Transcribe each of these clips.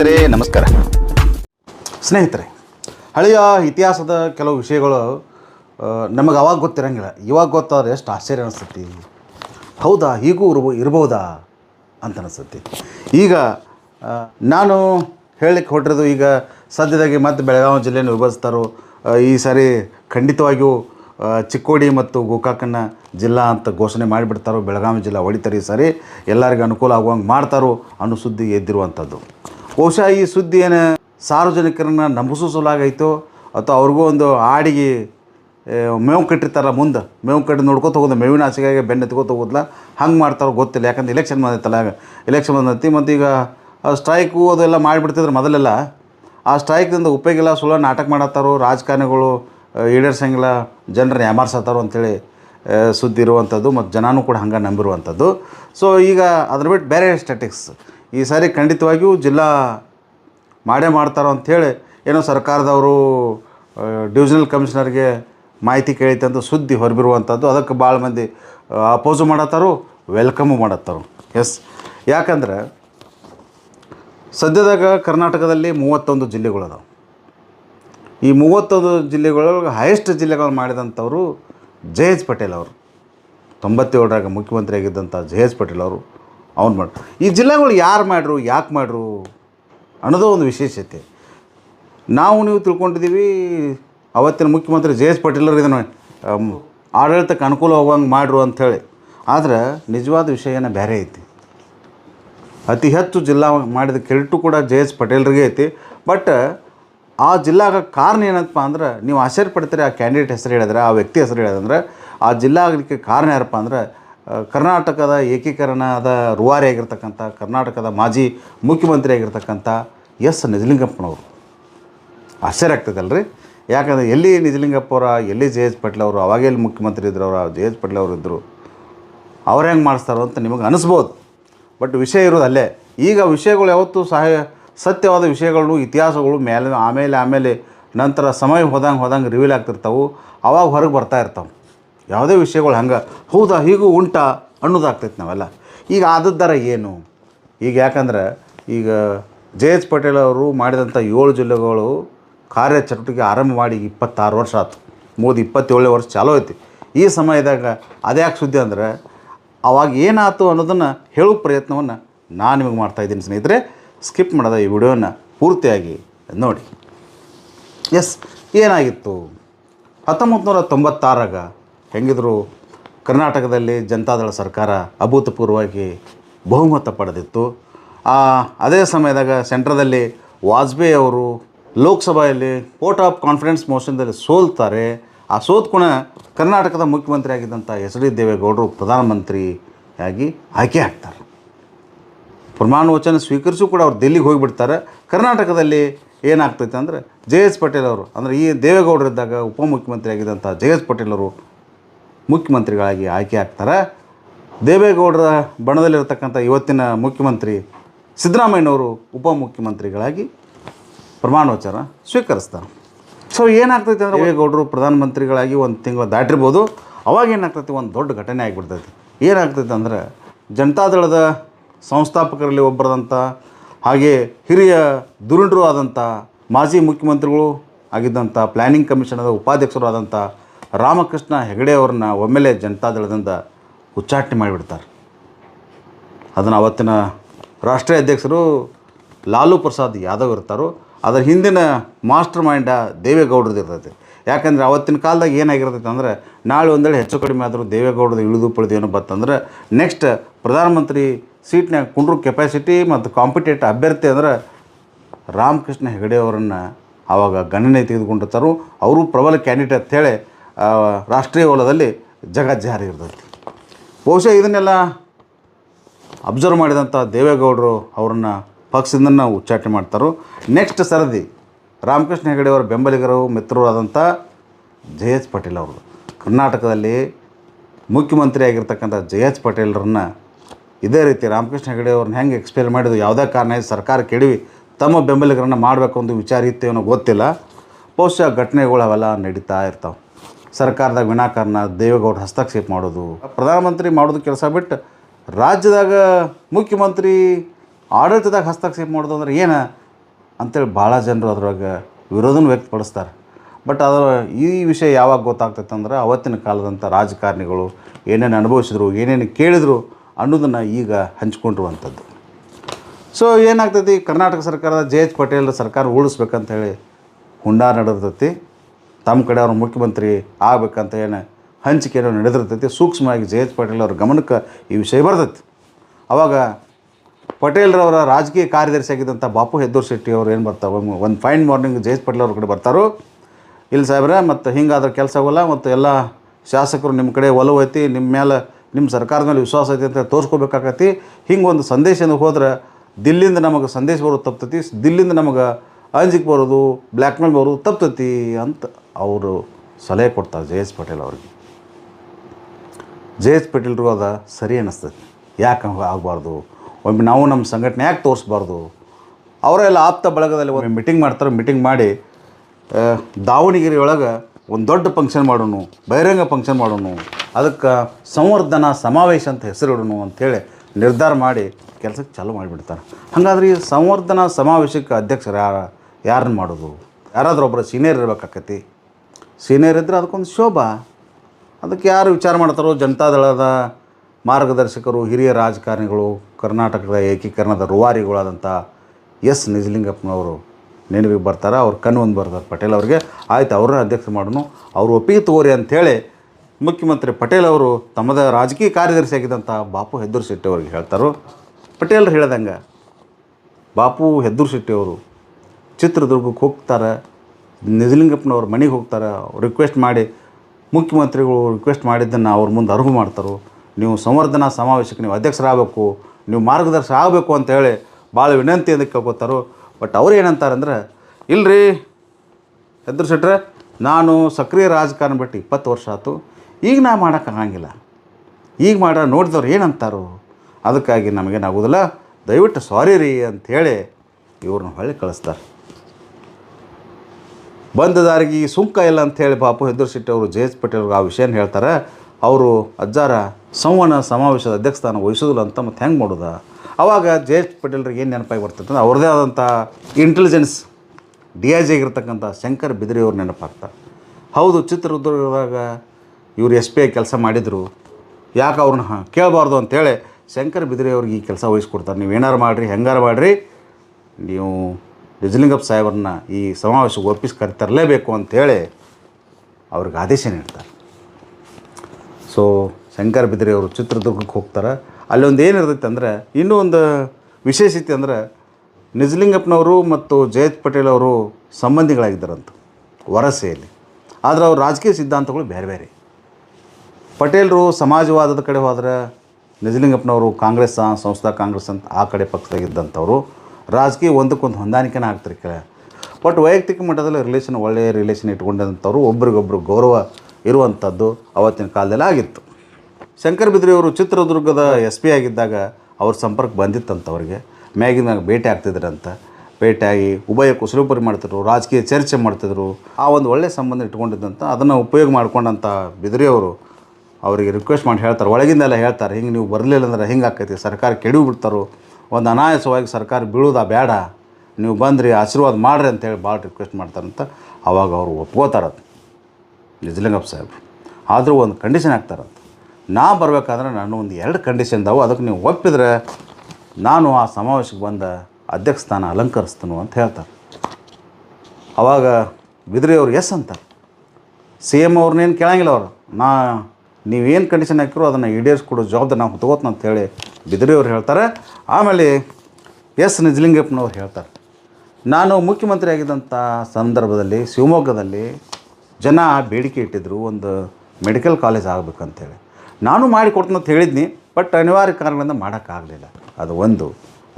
ಸ್ನೇಹಿತರೆ, ನಮಸ್ಕಾರ. ಸ್ನೇಹಿತರೆ, ಹಳೆಯ ಇತಿಹಾಸದ ಕೆಲವು ವಿಷಯಗಳು ನಮಗೆ ಅವಾಗ ಗೊತ್ತಿರಂಗಿಲ್ಲ. ಇವಾಗ ಗೊತ್ತಾದ್ರೆ ಎಷ್ಟು ಆಶ್ಚರ್ಯ ಅನಿಸ್ತೈತಿ. ಹೌದಾ? ಹೀಗೂ ಇರ್ಬೋ, ಇರ್ಬೋದಾ? ಅಂತ ಅನಿಸ್ತೈತಿ. ಈಗ ನಾನು ಹೇಳಲಿಕ್ಕೆ ಹೊಟ್ಟಿರೋದು ಈಗ ಸದ್ಯದಾಗಿ ಮತ್ತೆ ಬೆಳಗಾವಿ ಜಿಲ್ಲೆಯನ್ನು ವಿಭಜಿಸ್ತಾರೋ ಈ ಸಾರಿ ಖಂಡಿತವಾಗಿಯೂ ಚಿಕ್ಕೋಡಿ ಮತ್ತು ಗೋಕಾಕನ್ನು ಜಿಲ್ಲಾ ಅಂತ ಘೋಷಣೆ ಮಾಡಿಬಿಡ್ತಾರೋ, ಬೆಳಗಾವಿ ಜಿಲ್ಲಾ ಹೊಡಿತಾರೆ ಈ ಸಾರಿ ಎಲ್ಲರಿಗೂ ಅನುಕೂಲ ಆಗುವಂಗೆ ಮಾಡ್ತಾರೋ ಅನ್ನೋ ಸುದ್ದಿ ಎದ್ದಿರುವಂಥದ್ದು. ಬಹುಶಃ ಈ ಸುದ್ದಿ ಏನು ಸಾರ್ವಜನಿಕರನ್ನ ನಂಬಿಸೋ ಸಲುವಾಗೈತೋ ಅಥವಾ ಅವ್ರಿಗೂ ಒಂದು ಆಡಿಗೆ ಮೇವು ಕಟ್ಟಿರ್ತಾರೆ ಮುಂದೆ, ಮೇವು ಕಟ್ಟಿ ನೋಡ್ಕೊತ ಹೋಗೋದು, ಮೇವಿನ ಆಸೆಗಾಗಿ ಬೆನ್ನು ಎತ್ಕೋತ ಹೋಗೋದಿಲ್ಲ ಹಂಗೆ ಮಾಡ್ತಾರೋ ಗೊತ್ತಿಲ್ಲ. ಯಾಕಂದ್ರೆ ಇಲೆಕ್ಷನ್ ಬಂದೈತಲ್ಲ ಇಲೆಕ್ಷನ್ ಬಂದೈತಿ ಮತ್ತು ಈಗ ಸ್ಟ್ರೈಕು ಅದೆಲ್ಲ ಮಾಡಿಬಿಡ್ತಿದ್ರು ಮೊದಲೆಲ್ಲ. ಆ ಸ್ಟ್ರೈಕ್ದಿಂದ ಉಪಯೋಗಿಲ್ಲ ಸುಳ್ಳು ನಾಟಕ ಮಾಡತ್ತಾರೋ, ರಾಜಕಾರಣಿಗಳು ಈಡೇರ್ಸಂಗಿಲ್ಲ, ಜನರನ್ನ ಯಾಮಾರ್ಸತ್ತಾರೋ ಅಂಥೇಳಿ ಸುದ್ದಿ ಇರುವಂಥದ್ದು ಮತ್ತು ಜನನೂ ಕೂಡ ಹಂಗೆ ನಂಬಿರುವಂಥದ್ದು ಸೊ ಈಗ ಅದ್ರ ಬಿಟ್ಟು ಬೇರೆ ಸ್ಟ್ಯಾಟಿಕ್ಸ್ ಈ ಸಾರಿ ಖಂಡಿತವಾಗಿಯೂ ಜಿಲ್ಲಾ ಮಾಡೇ ಮಾಡ್ತಾರೋ ಅಂಥೇಳಿ ಏನೋ ಸರ್ಕಾರದವರು ಡಿವಿಷನಲ್ ಕಮಿಷನರ್ಗೆ ಮಾಹಿತಿ ಕೇಳಿತೆ ಅಂತ ಸುದ್ದಿ ಹೊರಬಿರುವಂಥದ್ದು. ಅದಕ್ಕೆ ಭಾಳ ಮಂದಿ ಅಪೋಸು ಮಾಡತ್ತಾರು ವೆಲ್ಕಮು ಮಾಡತ್ತಾರು. ಎಸ್ ಯಾಕಂದ್ರೆ ಸದ್ಯದಾಗ ಕರ್ನಾಟಕದಲ್ಲಿ ಮೂವತ್ತೊಂದು ಜಿಲ್ಲೆಗಳದಾವೆ ಈ ಮೂವತ್ತೊಂದು ಜಿಲ್ಲೆಗಳೊಳಗೆ ಹೈಯೆಸ್ಟ್ ಜಿಲ್ಲೆಗಳು ಮಾಡಿದಂಥವರು ಜೆ ಎಚ್ ಪಟೇಲ್ ಅವರು. ತೊಂಬತ್ತೇಳರಾಗ ಮುಖ್ಯಮಂತ್ರಿಯಾಗಿದ್ದಂಥ ಜಯಜ್ ಪಟೇಲ್ ಅವರು. ಅವ್ನು ಮಾಡಿ ಈ ಜಿಲ್ಲೆಗಳು ಯಾರು ಮಾಡ್ರು, ಯಾಕೆ ಮಾಡ್ರು ಅನ್ನೋದು ಒಂದು ವಿಶೇಷತೆ. ನಾವು ನೀವು ತಿಳ್ಕೊಂಡಿದ್ದೀವಿ, ಅವತ್ತಿನ ಮುಖ್ಯಮಂತ್ರಿ ಜೆ ಎಸ್ ಪಟೇಲರು ಇದನ್ನು ಆಡಳಿತಕ್ಕೆ ಅನುಕೂಲ ಹೋಗುವಂಗೆ ಮಾಡ್ರು ಅಂಥೇಳಿ ಆದ್ರೆ ನಿಜವಾದ ವಿಷಯ ಏನೋ ಬೇರೆ ಐತಿ. ಅತಿ ಹೆಚ್ಚು ಜಿಲ್ಲಾ ಮಾಡಿದ ಕ್ರೆಡಿಟು ಕೂಡ ಜೆ ಎಸ್ ಪಟೇಲ್ರಿಗೆ ಐತಿ. ಬಟ್, ಆ ಜಿಲ್ಲಾಗ ಕಾರಣ ಏನಪ್ಪ ಅಂದ್ರೆ, ನೀವು ಆಶ್ಚರ್ಯ ಪಡ್ತೀರಿ ಆ ಕ್ಯಾಂಡಿಡೇಟ್ ಹೆಸರು ಹೇಳಿದ್ರೆ, ಆ ವ್ಯಕ್ತಿ ಹೆಸರು ಹೇಳಿದ್ರೆ ಆ ಜಿಲ್ಲಾ ಆಗಲಿಕ್ಕೆ ಕಾರಣ ಯಾರಪ್ಪ ಅಂದ್ರೆ ಕರ್ನಾಟಕದ ಏಕೀಕರಣದ ರೂವಾರಿ ಆಗಿರ್ತಕ್ಕಂಥ, ಕರ್ನಾಟಕದ ಮಾಜಿ ಮುಖ್ಯಮಂತ್ರಿ ಆಗಿರ್ತಕ್ಕಂಥ ಎಸ್ ನಿಜಲಿಂಗಪ್ಪನವರು. ಆಶ್ಚರ್ಯ ಆಗ್ತದಲ್ರಿ? ಯಾಕಂದ್ರೆ ಎಲ್ಲಿ ನಿಜಲಿಂಗಪ್ಪ ಅವರ ಎಲ್ಲಿ ಜೆ ಎಚ್ ಪಟೇಲ್ ಅವರು, ಅವಾಗ ಎಲ್ಲಿ ಮುಖ್ಯಮಂತ್ರಿ ಇದ್ರು ಅವರು, ಜೆ ಎಚ್ ಪಟೇಲ್ ಅವರು ಇದ್ದರು ಅವ್ರು ಹೆಂಗೆ ಮಾಡಿಸ್ತಾರೋ ಅಂತ ನಿಮಗೆ ಅನಿಸ್ಬೋದು. ಬಟ್ ವಿಷಯ ಇರೋದು ಅಲ್ಲೇ. ಈಗ ವಿಷಯಗಳು ಯಾವತ್ತೂ ಸಹಾಯ, ಸತ್ಯವಾದ ವಿಷಯಗಳು, ಇತಿಹಾಸಗಳು ಮೇಲೆ, ಆಮೇಲೆ ಆಮೇಲೆ ನಂತರ ಸಮಯ ಹೋದಂಗೆ ಹೋದಂಗೆ ರಿವೀಲ್ ಆಗ್ತಿರ್ತಾವೆ. ಅವಾಗ ಹೊರಗೆ ಬರ್ತಾ ಇರ್ತಾವೆ. ಯಾವುದೇ ವಿಷಯಗಳು ಹಂಗೆ, ಹೌದಾ, ಹೀಗೂ ಉಂಟಾ ಅನ್ನೋದಾಗ್ತೈತೆ ನಾವೆಲ್ಲ. ಈಗ ಆದದ್ದರ ಏನು? ಈಗ ಯಾಕಂದ್ರೆ, ಈಗ ಜೆ ಎಚ್ ಪಟೇಲ್ ಅವರು ಮಾಡಿದಂಥ ಏಳು ಜಿಲ್ಲೆಗಳು ಕಾರ್ಯಚಟುವಟಿಕೆ ಆರಂಭ ಮಾಡಿ ಇಪ್ಪತ್ತಾರು ವರ್ಷ ಆಯ್ತು. ಮೋದಿ ಇಪ್ಪತ್ತೇಳನೇ ವರ್ಷ ಚಾಲೂ ಐತಿ. ಈ ಸಮಯದಾಗ ಅದ್ಯಾಕೆ ಸುದ್ದಿ ಅಂದ್ರೆ, ಅವಾಗ ಏನಾಯ್ತು ಅನ್ನೋದನ್ನು ಹೇಳೋ ಪ್ರಯತ್ನವನ್ನು ನಾನು ನಿಮಗೆ ಮಾಡ್ತಾಯಿದ್ದೀನಿ ಸ್ನೇಹಿತರೆ. ಸ್ಕಿಪ್ ಮಾಡಿದೆ ಈ ವಿಡಿಯೋನ ಪೂರ್ತಿಯಾಗಿ ನೋಡಿ. ಎಸ್, ಏನಾಗಿತ್ತು? ಹತ್ತೊಂಬತ್ತು ನೂರ ತೊಂಬತ್ತಾರಾಗ ಹೆಂಗಿದ್ರು ಕರ್ನಾಟಕದಲ್ಲಿ ಜನತಾದಳ ಸರ್ಕಾರ ಅಭೂತಪೂರ್ವವಾಗಿ ಬಹುಮತ ಪಡೆದಿತ್ತು. ಅದೇ ಸಮಯದಾಗ ಸೆಂಟ್ರದಲ್ಲಿ ವಾಜಪೇಯಿ ಅವರು ಲೋಕಸಭೆಯಲ್ಲಿ ವೋಟ್ ಆಫ್ ಕಾನ್ಫಿಡೆನ್ಸ್ ಮೋಷನ್ದಲ್ಲಿ ಸೋಲ್ತಾರೆ. ಆ ಸೋತ್ಕುಣ ಕರ್ನಾಟಕದ ಮುಖ್ಯಮಂತ್ರಿ ಆಗಿದ್ದಂಥ ಎಚ್ ಡಿ ದೇವೇಗೌಡರು ಪ್ರಧಾನಮಂತ್ರಿಯಾಗಿ ಆಯ್ಕೆ ಆಗ್ತಾರೆ. ಪ್ರಮಾಣ ವಚನ ಸ್ವೀಕರಿಸು ಕೂಡ ಅವ್ರು ದಿಲ್ಲಿಗೆ ಹೋಗಿಬಿಡ್ತಾರೆ. ಕರ್ನಾಟಕದಲ್ಲಿ ಏನಾಗ್ತೈತೆ ಅಂದರೆ ಜೆ ಎಸ್ ಪಟೇಲ್ ಅವರು, ಅಂದರೆ ಈ ದೇವೇಗೌಡರಿದ್ದಾಗ ಉಪಮುಖ್ಯಮಂತ್ರಿ ಆಗಿದ್ದಂಥ ಜೆ ಎಸ್ ಪಟೇಲ್ ಅವರು ಮುಖ್ಯಮಂತ್ರಿಗಳಾಗಿ ಆಯ್ಕೆ ಆಗ್ತಾರೆ. ದೇವೇಗೌಡರ ಬಣದಲ್ಲಿರತಕ್ಕಂಥ ಇವತ್ತಿನ ಮುಖ್ಯಮಂತ್ರಿ ಸಿದ್ದರಾಮಯ್ಯನವರು ಉಪಮುಖ್ಯಮಂತ್ರಿಗಳಾಗಿ ಪ್ರಮಾಣವಚನ ಸ್ವೀಕರಿಸ್ತಾರೆ. ಸೊ ಏನಾಗ್ತೈತೆ ಅಂದರೆ ದೇವೇಗೌಡರು ಪ್ರಧಾನಮಂತ್ರಿಗಳಾಗಿ ಒಂದು ತಿಂಗಳು ದಾಟಿರ್ಬೋದು. ಅವಾಗ ಏನಾಗ್ತೈತಿ? ಒಂದು ದೊಡ್ಡ ಘಟನೆ ಆಗಿಬಿಡ್ತೈತಿ. ಏನಾಗ್ತೈತೆ ಅಂದರೆ ಜನತಾದಳದ ಸಂಸ್ಥಾಪಕರಲ್ಲಿ ಒಬ್ಬರದಂಥ ಹಾಗೆ ಹಿರಿಯ ದುರುಂಡರು ಆದಂಥ ಮಾಜಿ ಮುಖ್ಯಮಂತ್ರಿಗಳು ಆಗಿದ್ದಂಥ ಪ್ಲ್ಯಾನಿಂಗ್ ಕಮಿಷನದ ಉಪಾಧ್ಯಕ್ಷರು ಆದಂಥ ರಾಮಕೃಷ್ಣ ಹೆಗಡೆ ಅವ್ರನ್ನ ಒಮ್ಮೆಲೆ ಜನತಾದಳದಿಂದ ಉಚ್ಚಾಟನೆ ಮಾಡಿಬಿಡ್ತಾರೆ. ಅದನ್ನು ಅವತ್ತಿನ ರಾಷ್ಟ್ರೀಯ ಅಧ್ಯಕ್ಷರು ಲಾಲು ಪ್ರಸಾದ್ ಯಾದವ್ ಇರ್ತಾರೋ ಅದರ ಹಿಂದಿನ ಮಾಸ್ಟರ್ ಮೈಂಡ ದೇವೇಗೌಡ್ರದ್ದು ಇರ್ತೈತೆ. ಯಾಕಂದರೆ ಅವತ್ತಿನ ಕಾಲದಾಗ ಏನಾಗಿರ್ತೈತೆ ಅಂದರೆ ನಾಳೆ ಒಂದೇಳೆ ಹೆಚ್ಚು ಕಡಿಮೆ ಆದರೂ ದೇವೇಗೌಡದ ಇಳಿದು ಪಳಿದು ಏನೋ ಬತ್ತಂದ್ರೆ ನೆಕ್ಸ್ಟ್ ಪ್ರಧಾನಮಂತ್ರಿ ಸೀಟ್ನಾಗ ಕುಂಡ್ರು ಕೆಪಾಸಿಟಿ ಮತ್ತು ಕಾಂಪಿಟೇಟ್ ಅಭ್ಯರ್ಥಿ ಅಂದ್ರೆ ರಾಮಕೃಷ್ಣ ಹೆಗಡೆ ಅವರನ್ನು ಆವಾಗ ಗಣನೆ ತೆಗೆದುಕೊಂಡಿರ್ತಾರೋ ಅವರು ಪ್ರಬಲ ಕ್ಯಾಂಡಿಡೇಟ್ ಅಂತ ಆ, ರಾಷ್ಟ್ರೀಯ ವಲಯದಲ್ಲಿ ಜಾರಿ ಇರ್ತೈತಿ ಬಹುಶಃ ಇದನ್ನೆಲ್ಲ ಅಬ್ಸರ್ವ್ ಮಾಡಿದಂಥ ದೇವೇಗೌಡರು ಅವ್ರನ್ನ ಪಕ್ಷದಿಂದ ಉಚ್ಚಾಟನೆ ಮಾಡ್ತಾರೋ. ನೆಕ್ಸ್ಟ್ ಸರದಿ, ರಾಮಕೃಷ್ಣ ಹೆಗಡೆ ಅವರ ಬೆಂಬಲಿಗರು ಮಿತ್ರರು ಆದಂಥ ಜೆ ಎಚ್ ಪಟೇಲ್ ಅವರು ಕರ್ನಾಟಕದಲ್ಲಿ ಮುಖ್ಯಮಂತ್ರಿ ಆಗಿರ್ತಕ್ಕಂಥ ಜೆ ಎಚ್ ಪಟೇಲ್ರನ್ನ ಇದೇ ರೀತಿ ರಾಮಕೃಷ್ಣ ಹೆಗಡೆ ಅವ್ರನ್ನ ಹೆಂಗೆ ಎಕ್ಸ್ಪೈರ್ ಮಾಡಿದ್ರು, ಯಾವುದೇ ಕಾರಣ ಸರ್ಕಾರ ಕೆಡವಿ ತಮ್ಮ ಬೆಂಬಲಿಗರನ್ನು ಮಾಡಬೇಕು ಒಂದು ವಿಚಾರ ಇತ್ತು ಏನೋ ಗೊತ್ತಿಲ್ಲ. ಬಹುಶಃ ಘಟನೆಗಳು ಅವೆಲ್ಲ ನಡೀತಾ ಇರ್ತಾವೆ. ಸರ್ಕಾರದಾಗ ವಿನಾಕಾರಣ ದೇವೇಗೌಡ ಹಸ್ತಕ್ಷೇಪ ಮಾಡೋದು, ಪ್ರಧಾನಮಂತ್ರಿ ಮಾಡೋದು ಕೆಲಸ ಬಿಟ್ಟು ರಾಜ್ಯದಾಗ ಮುಖ್ಯಮಂತ್ರಿ ಆಡಳಿತದಾಗ ಹಸ್ತಕ್ಷೇಪ ಮಾಡೋದು ಅಂದ್ರೆ ಏನು ಅಂತೇಳಿ ಭಾಳ ಜನರು ಅದ್ರೊಳಗೆ ವಿರೋಧನ ವ್ಯಕ್ತಪಡಿಸ್ತಾರೆ. ಬಟ್ ಅದರ ಈ ವಿಷಯ ಯಾವಾಗ ಗೊತ್ತಾಗ್ತೈತೆ ಅಂದ್ರೆ ಅವತ್ತಿನ ಕಾಲದಂಥ ರಾಜಕಾರಣಿಗಳು ಏನೇನು ಅನುಭವಿಸಿದ್ರು, ಏನೇನು ಕೇಳಿದ್ರು ಅನ್ನೋದನ್ನು ಈಗ ಹಂಚ್ಕೊಂಡಿರುವಂಥದ್ದು. ಸೊ ಏನಾಗ್ತೈತಿ, ಕರ್ನಾಟಕ ಸರ್ಕಾರದ ಜೆ ಎಚ್ ಪಟೇಲ್ ಸರ್ಕಾರ ಉಳಿಸ್ಬೇಕಂತ ಹೇಳಿ ಹುಂಡಾರ ನಡೆದಿರ್ತೈತಿ ತಮ್ಮ ಕಡೆ ಅವ್ರ ಮುಖ್ಯಮಂತ್ರಿ ಆಗ್ಬೇಕಂತ ಏನು ಹಂಚಿಕೆಯನ್ನು ನಡೆದಿರ್ತೈತಿ, ಸೂಕ್ಷ್ಮವಾಗಿ ಜೆ ಎಚ್ ಪಟೇಲ್ ಅವ್ರ ಗಮನಕ್ಕೆ ಈ ವಿಷಯ ಬರ್ತೈತಿ. ಅವಾಗ ಪಟೇಲ್ರವರ ರಾಜಕೀಯ ಕಾರ್ಯದರ್ಶಿ ಆಗಿದ್ದಂಥ ಬಾಪು ಹೆದ್ದೂರ್ ಶೆಟ್ಟಿ ಅವ್ರು ಏನು ಬರ್ತಾವೆ ಒಂದು fine morning J H Patel ಅವ್ರ ಕಡೆ ಬರ್ತಾರೋ, ಇಲ್ಲಿ ಸಾಹೇಬ್ರೆ, ಮತ್ತು ಹಿಂಗಾದ್ರೆ ಕೆಲಸ ಆಗೋಲ್ಲ, ಮತ್ತು ಎಲ್ಲ ಶಾಸಕರು ನಿಮ್ಮ ಕಡೆ ಒಲವು ಐತಿ ನಿಮ್ಮ ಮೇಲೆ ನಿಮ್ಮ ಸರ್ಕಾರದ ಮೇಲೆ ವಿಶ್ವಾಸ ಐತಿ ಅಂತ ತೋರಿಸ್ಕೋಬೇಕಾಗತಿ ಹಿಂಗೆ ಒಂದು ಸಂದೇಶದಿಂದ ಹೋದ್ರೆ ದಿಲ್ಲಿಂದ ನಮಗೆ ಸಂದೇಶ ಬರೋದು ತಪ್ತತಿ, ದಿಲ್ಲಿಂದ ನಮಗೆ ಅಂಜಿಕೆ ಬರೋದು ಬ್ಲ್ಯಾಕ್ಮೇಲ್ ಬರೋದು ತಪ್ತತಿ ಅಂತ ಅವರು ಸಲಹೆ ಕೊಡ್ತಾರೆ ಜೆ ಎಸ್ ಪಟೇಲ್ ಅವ್ರಿಗೆ. ಜೆ ಎಸ್ ಪಟೇಲ್ರು ಅದು ಸರಿ ಅನ್ನಿಸ್ತೈತಿ ಯಾಕೆ ಆಗಬಾರ್ದು? ಒಮ್ಮೆ ನಾವು ನಮ್ಮ ಸಂಘಟನೆ ಯಾಕೆ ತೋರಿಸ್ಬಾರ್ದು? ಅವರೆಲ್ಲ ಆಪ್ತ ಬಳಗದಲ್ಲಿ ಒಮ್ಮೆ ಮೀಟಿಂಗ್ ಮಾಡ್ತಾರೆ ಮೀಟಿಂಗ್ ಮಾಡಿ ದಾವಣಗೆರೆ ಒಳಗೆ ಒಂದು ದೊಡ್ಡ ಫಂಕ್ಷನ್ ಮಾಡೋಣ ಬಹಿರಂಗ ಫಂಕ್ಷನ್ ಮಾಡೋಣ ಅದಕ್ಕೆ ಸಂವರ್ಧನ ಸಮಾವೇಶ ಅಂತ ಹೆಸರಿಡೋಣ ಅಂಥೇಳಿ ನಿರ್ಧಾರ ಮಾಡಿ ಕೆಲಸಕ್ಕೆ ಚಾಲೂ ಮಾಡಿಬಿಡ್ತಾರೆ. ಹಾಗಾದ್ರೆ ಈ ಸಂವರ್ಧನಾ ಸಮಾವೇಶಕ್ಕೆ ಅಧ್ಯಕ್ಷರು ಯಾರ, ಯಾರನ್ನ ಮಾಡೋದು? ಯಾರಾದರೂ ಒಬ್ಬರು ಸೀನಿಯರ್ ಇರಬೇಕಾಕತಿ ಸೀನಿಯರ್ ಇದ್ದರೆ ಅದಕ್ಕೊಂದು ಶೋಭಾ. ಅದಕ್ಕೆ ಯಾರು ವಿಚಾರ ಮಾಡ್ತಾರೋ, ಜನತಾದಳದ ಮಾರ್ಗದರ್ಶಕರು, ಹಿರಿಯ ರಾಜಕಾರಣಿಗಳು, ಕರ್ನಾಟಕದ ಏಕೀಕರಣದ ರುವಾರಿಗಳಾದಂಥ ಎಸ್ ನಿಜಲಿಂಗಪ್ಪನವರು ನೆನವಿಗೆ ಬರ್ತಾರೆ. ಅವ್ರ ಒಂದು ಬರ್ತಾರೆ ಪಟೇಲ್ ಅವ್ರಿಗೆ. ಆಯ್ತು, ಅವ್ರನ್ನ ಅಧ್ಯಕ್ಷ ಮಾಡೋನು. ಅವರು ಒಪ್ಪಿಗೆ ತಗೋರಿ ಅಂಥೇಳಿ ಮುಖ್ಯಮಂತ್ರಿ ಪಟೇಲ್ ಅವರು ತಮ್ಮದ ರಾಜಕೀಯ ಕಾರ್ಯದರ್ಶಿ ಆಗಿದ್ದಂಥ ಬಾಪು ಹೆದ್ದೂರು ಶೆಟ್ಟಿ ಅವ್ರಿಗೆ ಹೇಳ್ತಾರೋ. ಪಟೇಲ್ರು ಹೇಳ್ದಂಗೆ, ಬಾಪು ಹೆದ್ದೂರು ಶೆಟ್ಟಿ ಅವರು ಚಿತ್ರದುರ್ಗಕ್ಕೆ ಹೋಗ್ತಾರೆ. ನಿಜಲಿಂಗಪ್ಪನವ್ರ ಮನೆಗೆ ಹೋಗ್ತಾರೆ ರಿಕ್ವೆಸ್ಟ್ ಮಾಡಿ, ಮುಖ್ಯಮಂತ್ರಿಗಳು ರಿಕ್ವೆಸ್ಟ್ ಮಾಡಿದ್ದನ್ನು ಅವ್ರ ಮುಂದೆ ಅರ್ಹು ಮಾಡ್ತಾರೆ. ನೀವು ಸಂವರ್ಧನಾ ಸಮಾವೇಶಕ್ಕೆ ನೀವು ಅಧ್ಯಕ್ಷರಾಗಬೇಕು, ನೀವು ಮಾರ್ಗದರ್ಶಕ ಆಗಬೇಕು ಅಂತೇಳಿ ಭಾಳ ವಿನಂತಿಯಿಂದ ಕೇಳ್ಕೊತಾರೋ ಬಟ್ ಅವ್ರು ಏನಂತಾರಂದ್ರೆ ಇಲ್ಲರಿ ಹೆದ್ರ ಸಿಟ್ರೆ ನಾನು ಸಕ್ರಿಯ ರಾಜಕಾರಣ ಬಿಟ್ಟು ಇಪ್ಪತ್ತು ವರ್ಷ ಆಯ್ತು, ಈಗ ನಾ ಮಾಡೋಕ್ಕಾಗಂಗಿಲ್ಲ ಈಗ ಮಾಡ್ರೆ ನೋಡಿದವ್ರು ಏನಂತಾರೋ, ಅದಕ್ಕಾಗಿ ನಮಗೇನಾಗೋದಿಲ್ಲ ದಯವಿಟ್ಟು ಸಾರಿ ರೀ ಅಂಥೇಳಿ ಇವ್ರನ್ನ ಹೊಳ್ಳಿ ಕಳಿಸ್ತಾರೆ. ಬಂದ ದಾರಿಗೆ ಸುಂಕ ಇಲ್ಲ ಅಂಥೇಳಿ ಬಾಪು ಹೆದ್ದೂರು ಶೆಟ್ಟಿ ಅವರು ಜೆ ಎಸ್ ಪಟೇಲ್ ಆ ವಿಷಯನ ಹೇಳ್ತಾರೆ. ಅವರು ಅಜ್ಜಾರ ಸಂವಹನ ಸಮಾವೇಶದ ಅಧ್ಯಕ್ಷಸ್ಥಾನ ವಹಿಸೋದಿಲ್ಲ ಅಂತ ಮತ್ತು ಹೆಂಗೆ ಮಾಡೋದ? ಅವಾಗ ಜೆ ಎಚ್ ಪಟೇಲ್ರಿಗೆ ಏನು ನೆನಪಾಗಿ ಬರ್ತೈತೆ ಅವ್ರದ್ದೇ ಆದಂಥ ಇಂಟೆಲಿಜೆನ್ಸ್ ಡಿ ಐ ಜಿ ಆಗಿರ್ತಕ್ಕಂಥ ಶಂಕರ್ ಬಿದ್ರಿ ಅವ್ರು ನೆನಪಾಗ್ತಾರೆ ಹೌದು, ಚಿತ್ರದುರ್ಗದಾಗ ಇವರು ಎಸ್ ಪಿ ಐ ಕೆಲಸ ಮಾಡಿದರು. ಯಾಕೆ ಅವ್ರನ್ನ ಕೇಳಬಾರ್ದು ಅಂತೇಳಿ ಶಂಕರ್ ಬಿದ್ರಿ ಅವ್ರಿಗೆ ಈ ಕೆಲಸ ವಹಿಸ್ಕೊಡ್ತಾರೆ. ನೀವು ಏನಾರು ಮಾಡಿರಿ, ಹೆಂಗಾರು ಮಾಡಿರಿ, ನೀವು ನಿಜಲಿಂಗಪ್ಪ ಸಾಹೇಬ್ರನ್ನ ಈ ಸಮಾವೇಶಕ್ಕೆ ಒಪ್ಪಿಸಿ ಕರೆತರಲೇಬೇಕು ಅಂಥೇಳಿ ಅವ್ರಿಗೆ ಆದೇಶ ನೀಡ್ತಾರೆ. ಸೊ ಶಂಕರ್ ಬಿದ್ರಿ ಅವರು ಚಿತ್ರದುರ್ಗಕ್ಕೆ ಹೋಗ್ತಾರೆ. ಅಲ್ಲೊಂದು ಏನಿರ್ತೈತೆ ಅಂದರೆ, ಇನ್ನೂ ಒಂದು ವಿಶೇಷತೆ ಅಂದರೆ ನಿಜಲಿಂಗಪ್ಪನವರು ಮತ್ತು ಜಯತ್ ಪಟೇಲ್ ಅವರು ಸಂಬಂಧಿಗಳಾಗಿದ್ದಾರಂತ ವರಸೆಯಲ್ಲಿ. ಆದರೆ ಅವ್ರ ರಾಜಕೀಯ ಸಿದ್ಧಾಂತಗಳು ಬೇರೆ ಬೇರೆ. ಪಟೇಲರು ಸಮಾಜವಾದದ ಕಡೆ ಹೋದರೆ ನಿಜಲಿಂಗಪ್ಪನವರು ಕಾಂಗ್ರೆಸ್ ಸಂಸ್ಥಾ, ಕಾಂಗ್ರೆಸ್ ಅಂತ ಆ ಕಡೆ ಪಕ್ಷದಾಗಿದ್ದಂಥವ್ರು ರಾಜಕೀಯ ಒಂದಕ್ಕೊಂದು ಹೊಂದಾಣಿಕೆನ ಆಗ್ತಾರೆ ಕೆಳ. ಬಟ್ ವೈಯಕ್ತಿಕ ಮಟ್ಟದಲ್ಲಿ ರಿಲೇಷನ್ ಒಳ್ಳೆಯ ರಿಲೇಷನ್ ಇಟ್ಕೊಂಡಂಥವ್ರು ಒಬ್ರಿಗೊಬ್ರು ಗೌರವ ಇರುವಂಥದ್ದು ಅವತ್ತಿನ ಕಾಲದಲ್ಲಿ ಆಗಿತ್ತು. ಶಂಕರ್ ಬಿದ್ರಿಯವರು ಚಿತ್ರದುರ್ಗದ ಎಸ್ ಪಿ ಆಗಿದ್ದಾಗ ಅವ್ರ ಸಂಪರ್ಕ ಬಂದಿತ್ತಂತ ಅವ್ರಿಗೆ. ಮ್ಯಾಗಿನ ಮ್ಯಾಗ ಭೇಟಿ ಆಗ್ತಿದ್ರಂತ. ಭೇಟಿಯಾಗಿ ಉಭಯ ಕುಸಲುಪರಿ ಮಾಡ್ತಿದ್ರು, ರಾಜಕೀಯ ಚರ್ಚೆ ಮಾಡ್ತಿದ್ರು. ಆ ಒಂದು ಒಳ್ಳೆಯ ಸಂಬಂಧ ಇಟ್ಕೊಂಡಿದ್ದಂತ ಅದನ್ನು ಉಪಯೋಗ ಮಾಡ್ಕೊಂಡಂಥ ಬಿದ್ರಿಯವರು ಅವರಿಗೆ ರಿಕ್ವೆಸ್ಟ್ ಮಾಡಿ ಹೇಳ್ತಾರೆ. ಒಳಗಿಂದೆಲ್ಲ ಹೇಳ್ತಾರೆ, ಹಿಂಗೆ ನೀವು ಬರಲಿಲ್ಲ ಅಂದ್ರೆ ಹಿಂಗೆ ಆಕೈತಿ ಸರ್ಕಾರ ಕೆಡವಿ ಬಿಡ್ತಾರೋ? ಒಂದು ಅನಾಯಾಸವಾಗಿ ಸರ್ಕಾರ ಬೀಳೋದಾ ಬೇಡ, ನೀವು ಬಂದ್ರಿ, ಆಶೀರ್ವಾದ ಮಾಡ್ರಿ ಅಂತೇಳಿ ಭಾಳ ರಿಕ್ವೆಸ್ಟ್ ಮಾಡ್ತಾರಂತ ಅವಾಗ ಅವರು ಒಪ್ಕೋತಾರದು ನಿಜಲಿಂಗಪ್ಪ ಸಾಹೇಬ್ರು. ಆದರೂ ಒಂದು ಕಂಡೀಷನ್ ಹಾಕ್ತಾರಂತ ನಾ ಬರಬೇಕಾದ್ರೆ ನಾನು ಒಂದು ಎರಡು ಕಂಡೀಷನ್ ಇದಾವೆ ಅದಕ್ಕೆ ನೀವು ಒಪ್ಪಿದ್ರೆ ನಾನು ಆ ಸಮಾವೇಶಕ್ಕೆ ಬಂದ ಅಧ್ಯಕ್ಷ ಸ್ಥಾನ ಅಲಂಕರಿಸ್ತನು ಅಂತ ಹೇಳ್ತಾರೆ. ಅವಾಗ ಬಿದ್ರಿ ಅವ್ರು ಎಸ್ ಅಂತಾರೆ. ಸಿ ಎಂ ಅವ್ರನ್ನೇನು ಕೇಳಂಗಿಲ್ಲ ಅವರು. ನಾ ನೀವೇನು ಕಂಡೀಷನ್ ಹಾಕಿರೋ ಅದನ್ನು ಈಡೇರಿಸ್ಕೊಡೋ ಜವಾಬ್ದಾರಿ ನಾವು ತಗೋತೀನಿ ಅಂತ ಹೇಳಿ ಬಿದ್ರಿ ಅವ್ರು ಹೇಳ್ತಾರೆ. ಆಮೇಲೆ ಎಸ್ ನಿಜಲಿಂಗಪ್ಪನವ್ರು ಹೇಳ್ತಾರೆ. ನಾನು ಮುಖ್ಯಮಂತ್ರಿ ಆಗಿದ್ದಂಥ ಸಂದರ್ಭದಲ್ಲಿ, ಶಿವಮೊಗ್ಗದಲ್ಲಿ ಜನ ಬೇಡಿಕೆ ಇಟ್ಟಿದ್ದರು ಒಂದು ಮೆಡಿಕಲ್ ಕಾಲೇಜ್ ಆಗಬೇಕಂತೇಳಿ. ನಾನು ಅಂತ ಹೇಳಿದ್ನಿ, ಬಟ್ ಅನಿವಾರ್ಯ ಕಾರಣಗಳಿಂದ ಮಾಡೋಕ್ಕಾಗಲಿಲ್ಲ. ಅದು ಒಂದು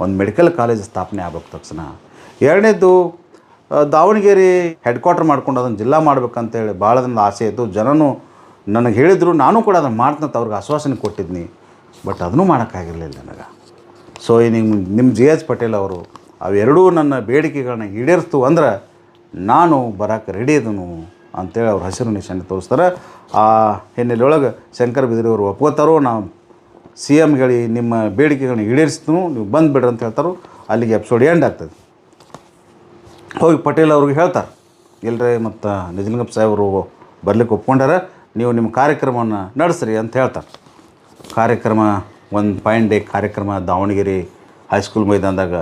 ಒಂದು ಮೆಡಿಕಲ್ ಕಾಲೇಜ್ ಸ್ಥಾಪನೆ ಆಗಬೇಕು ತಕ್ಷಣ. ಎರಡನೇದು ದಾವಣಗೆರೆ ಹೆಡ್ ಕ್ವಾರ್ಟರ್ ಮಾಡ್ಕೊಂಡು ಅದನ್ನು ಜಿಲ್ಲಾ ಮಾಡ್ಬೇಕಂತೇಳಿ ಭಾಳ ದಿನದ ಆಸೆ ಇತ್ತು. ಜನನು ನನಗೆ ಹೇಳಿದರು, ನಾನು ಕೂಡ ಅದನ್ನು ಮಾಡ್ತಂತ ಅವ್ರಿಗೆ ಆಶ್ವಾಸನೆ ಕೊಟ್ಟಿದ್ನಿ. ಬಟ್ ಅದನ್ನು ಮಾಡೋಕ್ಕಾಗಿರಲಿಲ್ಲ ನನಗೆ. ಸೊ ನಿಮ್ಮ ನಿಮ್ಮ ಜಿ ಎಚ್ ಪಟೇಲ್ ಅವರು ಅವೆರಡೂ ನನ್ನ ಬೇಡಿಕೆಗಳನ್ನ ಈಡೇರಿಸ್ತು ಅಂದ್ರೆ ನಾನು ಬರೋಕ್ಕೆ ರೆಡಿ ಇದನು ಅಂತೇಳಿ ಅವ್ರ ಹಸಿರು ನಿಶಾನೆ ತೋರಿಸ್ತಾರೆ. ಆ ಹಿನ್ನೆಲೆಯೊಳಗೆ ಶಂಕರ್ ಬಿದ್ರಿ ಅವರು ಒಪ್ಕೋತಾರೋ ನಾವು ಸಿ ಎಮ್ಗಳಿ ನಿಮ್ಮ ಬೇಡಿಕೆಗಳನ್ನ ಈಡೇರಿಸ್ತು ನೀವು ಬಂದುಬಿಡ್ರಿ ಅಂತ ಹೇಳ್ತಾರೋ, ಅಲ್ಲಿಗೆ ಎಪಿಸೋಡ್ ಎಂಡ್ ಆಗ್ತದೆ. ಹೋಗಿ ಪಟೇಲ್ ಅವ್ರಿಗೆ ಹೇಳ್ತಾರೆ ಇಲ್ಲರೇ ಮತ್ತು ನಿಜಲಿಂಗಪ್ಪ ಸಾಹೇಬರು ಬರಲಿಕ್ಕೆ ಒಪ್ಕೊಂಡಾರೆ, ನೀವು ನಿಮ್ಮ ಕಾರ್ಯಕ್ರಮವನ್ನು ನಡೆಸ್ರಿ ಅಂತ ಹೇಳ್ತಾರೆ. ಕಾರ್ಯಕ್ರಮ ಒಂದು ಪಾಯಿಂಟ್ ಡೇ ಕಾರ್ಯಕ್ರಮ ದಾವಣಗೆರೆ ಹೈಸ್ಕೂಲ್ ಮೈದಾನದಾಗ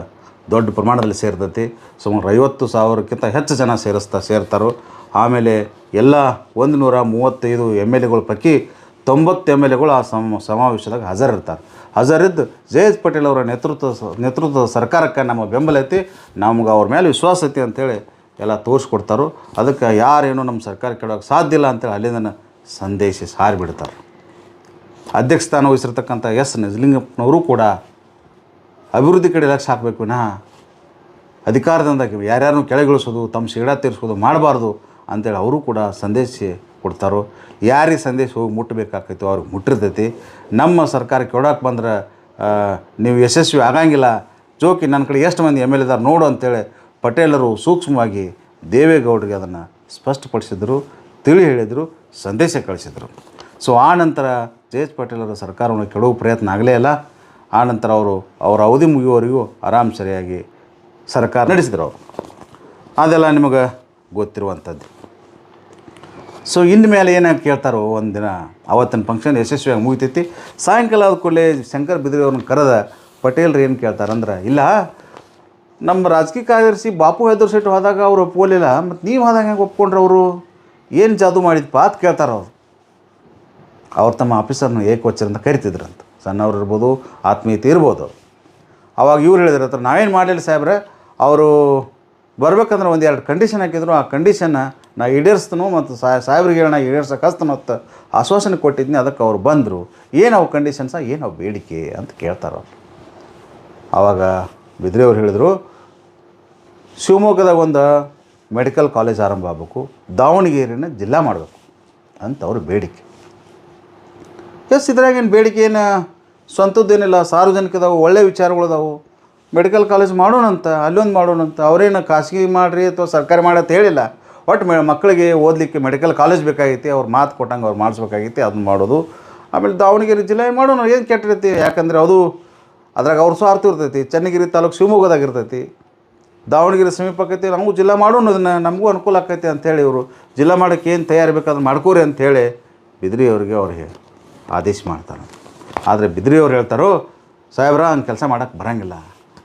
ದೊಡ್ಡ ಪ್ರಮಾಣದಲ್ಲಿ ಸೇರ್ತೈತಿ. ಸುಮಾರು ಐವತ್ತು ಸಾವಿರಕ್ಕಿಂತ ಹೆಚ್ಚು ಜನ ಸೇರಿಸ್ತಾ, ಸೇರ್ತಾರೋ. ಆಮೇಲೆ ಎಲ್ಲ ಒಂದು ನೂರ ಮೂವತ್ತೈದು ಎಂ ಎಲ್ ಎಗಳ ಪೈಕಿ ತೊಂಬತ್ತು ಎಂ ಎಲ್ ಎಗಳು ಆ ಸಮ, ಸಮಾವೇಶದಾಗ ಹಾಜರಿರ್ತಾರೆ. ಹಾಜರಿದ್ದು ಜೆ ಎಚ್ ಪಟೇಲ್ ಅವರ ನೇತೃತ್ವ, ನೇತೃತ್ವದ ಸರ್ಕಾರಕ್ಕೆ ನಮ್ಮ ಬೆಂಬಲ ಐತಿ. ನಮ್ಗೆ ಅವ್ರ ಮೇಲೆ ವಿಶ್ವಾಸ ಐತಿ ಅಂತೇಳಿ ಎಲ್ಲ ತೋರಿಸ್ಕೊಡ್ತಾರೋ. ಅದಕ್ಕೆ ಯಾರೇನೋ ನಮ್ಮ ಸರ್ಕಾರ ಕೇಳೋಕ್ಕೆ ಸಾಧ್ಯ ಇಲ್ಲ ಅಂತೇಳಿ ಅಲ್ಲಿಂದ ಸಂದೇಶ ಸಾರಿಬಿಡ್ತಾರೆ. ಅಧ್ಯಕ್ಷ ಸ್ಥಾನ ವಹಿಸಿರ್ತಕ್ಕಂಥ ಎಸ್ ನಿಜಲಿಂಗಪ್ಪನವರು ಕೂಡ ಅಭಿವೃದ್ಧಿ ಕಡೆ ಲಕ್ಷ ಹಾಕಬೇಕು ವಿನಃ ಅಧಿಕಾರದಿಂದ ಯಾರ್ಯಾರನ್ನು ಕೆಳಗಿಳಿಸೋದು, ತಮ್ಮ ಶೇಡ ತೀರಿಸೋದು ಮಾಡಬಾರ್ದು ಅಂತೇಳಿ ಅವರು ಕೂಡ ಸಂದೇಶ ಕೊಡ್ತಾರೋ. ಯಾರಿಗೆ ಸಂದೇಶ ಹೋಗಿ ಮುಟ್ಟಬೇಕಾಗ್ತೈತೋ ಅವ್ರಿಗೆ ಮುಟ್ಟಿರ್ತೈತಿ. ನಮ್ಮ ಸರ್ಕಾರ ಕೆಡೋಕೆ ಬಂದ್ರೆ ನೀವು ಯಶಸ್ವಿ ಆಗಂಗಿಲ್ಲ. ಜೋಕಿ, ನನ್ನ ಕಡೆ ಎಷ್ಟು ಮಂದಿ ಎಂ ಎಲ್ ಇದ್ದಾರೆ ನೋಡು ಅಂತೇಳಿ ಪಟೇಲರು ಸೂಕ್ಷ್ಮವಾಗಿ ದೇವೇಗೌಡರಿಗೆ ಅದನ್ನು ಸ್ಪಷ್ಟಪಡಿಸಿದರು, ತಿಳಿ ಹೇಳಿದರು, ಸಂದೇಶ ಕಳಿಸಿದರು. ಸೊ ಆ ನಂತರ ಜೆ ಪಾಟೀಲ್ ಅವರ ಸರ್ಕಾರವನ್ನು ಕೆಡುವ ಪ್ರಯತ್ನ ಆಗಲೇ ಇಲ್ಲ ಆ ನಂತರ ಅವರು ಅವರ ಅವಧಿ ಮುಗಿಯುವವರೆಗೂ ಆರಾಮ್ ಸರಿಯಾಗಿ ಸರ್ಕಾರ ನಡೆಸಿದ್ರು ಅವರು. ಅದೆಲ್ಲ ನಿಮಗೆ ಗೊತ್ತಿರುವಂಥದ್ದು. ಸೊ ಇನ್ನು ಮೇಲೆ ಏನಾಗಿ ಕೇಳ್ತಾರೋ ಒಂದಿನ ಅವತ್ತಿನ ಫಂಕ್ಷನ್ ಯಶಸ್ವಿಯಾಗಿ ಮುಗಿತೈತಿ. ಸಾಯಂಕಾಲ ಆದ ಕೂಡಲೇ ಶಂಕರ್ ಬಿದ್ರಿ ಅವ್ರನ್ನ ಕರೆದ ಪಟೇಲ್ರು ಏನು ಕೇಳ್ತಾರಂದ್ರೆ ಇಲ್ಲ, ನಮ್ಮ ರಾಜಕೀಯ ಕಾರ್ಯದರ್ಶಿ ಬಾಪು ಹೆದರ್ ಶೆಟ್ಟಿ ಹೋದಾಗ ಅವ್ರು ಒಪ್ಕೊಳ್ಳಿಲ್ಲ ಮತ್ತು ನೀವು ಹೋದಾಗ ಹೆಂಗೆ ಒಪ್ಕೊಂಡ್ರೆ ಅವರು? ಏನು ಜಾದು ಮಾಡಿದ್ಪ ಅಂತ ಕೇಳ್ತಾರೆ ಅವರು. ಅವ್ರು ತಮ್ಮ ಆಫೀಸರ್ನ ಏಕವಚನ ಅಂತ ಕರಿತಿದ್ರಂತ. ಸಣ್ಣವ್ರು ಇರ್ಬೋದು, ಆತ್ಮೀಯತೆ ಇರ್ಬೋದು ಅವಾಗ ಇವ್ರು ಹೇಳಿದ್ರೆ, ಹತ್ರ ನಾವೇನು ಮಾಡಲಿಲ್ಲ ಸಾಹೇಬ್ರೆ? ಅವರು ಬರ್ಬೇಕಂದ್ರೆ ಒಂದು ಎರಡು ಕಂಡೀಷನ್ ಹಾಕಿದ್ರು. ಆ ಕಂಡೀಷನ್ನ ನಾ ಈಡೇರಿಸ್ತನು ಮತ್ತು ಸಾಹೇಬ್ರಿಗೆ ಹೇಳ ನಾ ಈಡೇರ್ಸಕ್ಕೆ ಹಸ್ತನು ಅಂತ ಆಶ್ವಾಸನೆ ಕೊಟ್ಟಿದ್ನಿ. ಅದಕ್ಕೆ ಅವ್ರು ಬಂದರು. ಏನು ಅವು ಕಂಡೀಷನ್ಸ ಏನು ಬೇಡಿಕೆ? ಅಂತ ಕೇಳ್ತಾರೆ ಅವ್ರು. ಆವಾಗ ಬಿದ್ರೆಯವ್ರು ಹೇಳಿದರು, ಶಿವಮೊಗ್ಗದಾಗ ಒಂದು ಮೆಡಿಕಲ್ ಕಾಲೇಜ್ ಆರಂಭ ಆಗಬೇಕು. ದಾವಣಗೆರೆನ ಜಿಲ್ಲಾ ಮಾಡಬೇಕು. ಅಂತ ಅವ್ರ ಬೇಡಿಕೆ. ಎಸ್ ಇದ್ರಾಗೇನು ಬೇಡಿಕೆ ಏನು? ಸ್ವಂತದ್ದೇನಿಲ್ಲ ಸಾರ್ವಜನಿಕದವು, ಒಳ್ಳೆ ವಿಚಾರಗಳದಾವು. ಮೆಡಿಕಲ್ ಕಾಲೇಜ್ ಮಾಡೋಣಂತ, ಅಲ್ಲೊಂದು ಮಾಡೋಣಂತ, ಅವರೇನು ಖಾಸಗಿ ಮಾಡಿರಿ ಅಥವಾ ಸರ್ಕಾರಿ ಮಾಡಿ ಅಂತ ಹೇಳಿಲ್ಲ. ಒಟ್ಟು ಮೆ ಮಕ್ಕಳಿಗೆ ಓದಲಿಕ್ಕೆ ಮೆಡಿಕಲ್ ಕಾಲೇಜ್ ಬೇಕಾಗೈತಿ, ಅವ್ರು ಮಾತು ಕೊಟ್ಟಂಗೆ ಅವ್ರು ಮಾಡಿಸ್ಬೇಕಾಗೈತಿ ಅದನ್ನ ಮಾಡೋದು. ಆಮೇಲೆ ದಾವಣಗೆರೆ ಜಿಲ್ಲೆ ಮಾಡೋಣ, ಏನು ಕೆಟ್ಟಿರ್ತೈತಿ ಯಾಕಂದರೆ ಅದು ಅದ್ರಾಗ ಅವ್ರ ಸ್ವಾರ್ಥ ಇರ್ತೈತಿ, ಚನ್ನಗಿರಿ ತಾಲೂಕು ಶಿವಮೊಗ್ಗದಾಗ ಇರ್ತೈತಿ. ದಾವಣಗೆರೆ ಸಮೀಪ ಆಕೈತಿ ನಮಗೂ ಜಿಲ್ಲಾ ಮಾಡೋಣ, ಅದನ್ನು ನಮಗೂ ಅನುಕೂಲ ಆಕೈತಿ ಅಂತೇಳಿ ಇವರು. ಜಿಲ್ಲಾ ಮಾಡೋಕ್ಕೆ ಏನು ತಯಾರಿ ಬೇಕಾದ್ರೆ ಮಾಡ್ಕೋರಿ ಅಂಥೇಳಿ ಬಿದ್ರಿ ಅವ್ರಿಗೆ ಅವ್ರಿಗೆ ಆದೇಶ ಮಾಡ್ತಾರೆ. ಆದರೆ ಬಿದ್ರಿಯವ್ರು ಹೇಳ್ತಾರೋ, ಸಾಹೇಬ್ರ ಹಂಗೆ ಕೆಲಸ ಮಾಡೋಕ್ಕೆ ಬರೋಂಗಿಲ್ಲ.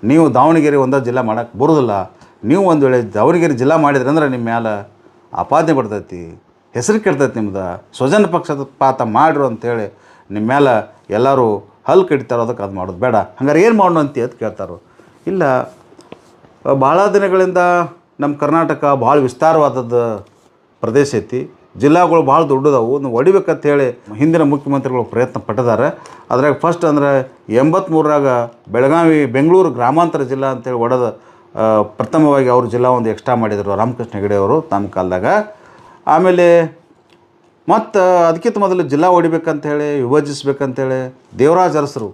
ನೀವು ದಾವಣಗೆರೆ ಒಂದೇ ಜಿಲ್ಲಾ ಮಾಡೋಕ್ಕೆ ಬರೋದಿಲ್ಲ. ನೀವು ಒಂದು ವೇಳೆ ದಾವಣಗೆರೆ ಜಿಲ್ಲಾ ಮಾಡಿದ್ರೆ ಅಂದ್ರೆ ನಿಮ್ಮ ಮೇಲೆ ಆಪಾದನೆ ಬರ್ತೈತಿ. ಹೆಸರು ಕೆಡ್ತೈತಿ ನಿಮ್ದು. ಸ್ವಜನ ಪಕ್ಷದ ಪಾತ ಮಾಡ್ರು ಅಂತೇಳಿ ನಿಮ್ಮ ಮೇಲೆ ಎಲ್ಲರೂ ಹಲ್ಲು ಕಡಿತಾರೋ ಅದಕ್ಕೆ ಅದು ಮಾಡೋದು ಬೇಡ. ಹಂಗಾರೆ ಏನು ಮಾಡೋಣ ಅಂತ ಅಂತ ಕೇಳ್ತಾರೋ. ಇಲ್ಲ ಭಾಳ ದಿನಗಳಿಂದ ನಮ್ಮ ಕರ್ನಾಟಕ ಭಾಳ ವಿಸ್ತಾರವಾದದ್ದು ಪ್ರದೇಶ ಐತಿ. ಜಿಲ್ಲಾಗಳು ಭಾಳ ದೊಡ್ಡದವು. ಒಂದು ಹೊಡಿಬೇಕಂತ ಹೇಳಿ ಹಿಂದಿನ ಮುಖ್ಯಮಂತ್ರಿಗಳು ಪ್ರಯತ್ನ ಪಟ್ಟಿದ್ದಾರೆ. ಅದ್ರಾಗ ಫಸ್ಟ್ ಅಂದ್ರೆ ಎಂಬತ್ತ್ಮೂರರಾಗ ಬೆಳಗಾವಿ ಬೆಂಗಳೂರು ಗ್ರಾಮಾಂತರ ಜಿಲ್ಲಾ ಅಂತೇಳಿ ಒಡೆದ ಪ್ರಥಮವಾಗಿ ಅವರು ಜಿಲ್ಲಾ ಒಂದು ಎಕ್ಸ್ಟ್ರಾ ಮಾಡಿದರು ರಾಮಕೃಷ್ಣ ಹೆಗಡೆ ಅವರು ತಮ್ಮ ಕಾಲದಾಗ. ಆಮೇಲೆ ಮತ್ತು ಅದಕ್ಕಿಂತ ಮೊದಲು ಜಿಲ್ಲಾ ಹೊಡಿಬೇಕಂತೇಳಿ ವಿಭಜಿಸ್ಬೇಕಂತೇಳಿ ದೇವರಾಜ ಅರಸರು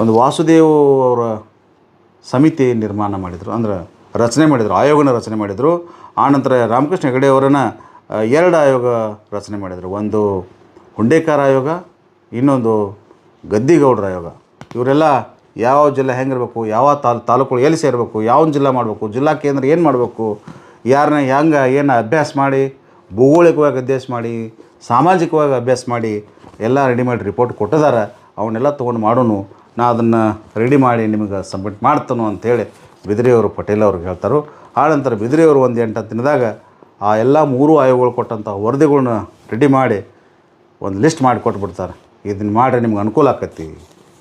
ಒಂದು ವಾಸುದೇವ್ ಅವರ ಸಮಿತಿ ನಿರ್ಮಾಣ ಮಾಡಿದರು. ಅಂದ್ರೆ ರಚನೆ ಮಾಡಿದರು ಆಯೋಗನ ರಚನೆ ಮಾಡಿದರು. ಆನಂತರ ರಾಮಕೃಷ್ಣ ಹೆಗಡೆ ಅವರನ್ನು ಆ, ಎರಡು ಆಯೋಗ ರಚನೆ ಮಾಡಿದರು. ಒಂದು ಹುಂಡೇಕಾರ ಆಯೋಗ, ಇನ್ನೊಂದು ಗದ್ದಿಗೌಡರ ಆಯೋಗ. ಇವರೆಲ್ಲ ಯಾವ ಜಿಲ್ಲೆ ಹೆಂಗಿರಬೇಕು, ಯಾವ ತಾಲ್ ತಾಲೂಕುಗಳು ಎಲ್ಲಿ ಸೇರಬೇಕು ಯಾವ ಜಿಲ್ಲಾ ಮಾಡಬೇಕು, ಜಿಲ್ಲಾ ಕೇಂದ್ರ ಏನು ಮಾಡಬೇಕು ಯಾರನ್ನ ಹೆಂಗೆ, ಏನು ಅಭ್ಯಾಸ ಮಾಡಿ, ಭೂಗೋಳಿಕವಾಗಿ ಅಭ್ಯಾಸ ಮಾಡಿ, ಸಾಮಾಜಿಕವಾಗಿ ಅಭ್ಯಾಸ ಮಾಡಿ, ಎಲ್ಲ ರೆಡಿ ಮಾಡಿ ರಿಪೋರ್ಟ್ ಕೊಟ್ಟಿದ್ದಾರೆ ಅವನ್ನೆಲ್ಲ ತೊಗೊಂಡು ಮಾಡೋನು, ನಾ ಅದನ್ನು ರೆಡಿ ಮಾಡಿ ನಿಮಗೆ ಸಬ್ಮಿಟ್ ಮಾಡ್ತಾನು ಅಂತೇಳಿ ಬಿದ್ರಿಯವರು ಪಟೇಲ್ ಅವ್ರಿಗೆ ಹೇಳ್ತಾರೆ. ನಂತರ ಬಿದ್ರಿಯವರು ಒಂದು ಎಂಟು ದಿನದಾಗ ಆ ಎಲ್ಲ ಮೂರು ಆಯೋಗಗಳು ಕೊಟ್ಟಂಥ ವರದಿಗಳ್ನ ರೆಡಿ ಮಾಡಿ ಒಂದು ಲಿಸ್ಟ್ ಮಾಡಿ ಕೊಟ್ಬಿಡ್ತಾರೆ. ಇದನ್ನು ಮಾಡಿರಿ ನಿಮ್ಗೆ ಅನುಕೂಲ ಆಕತಿ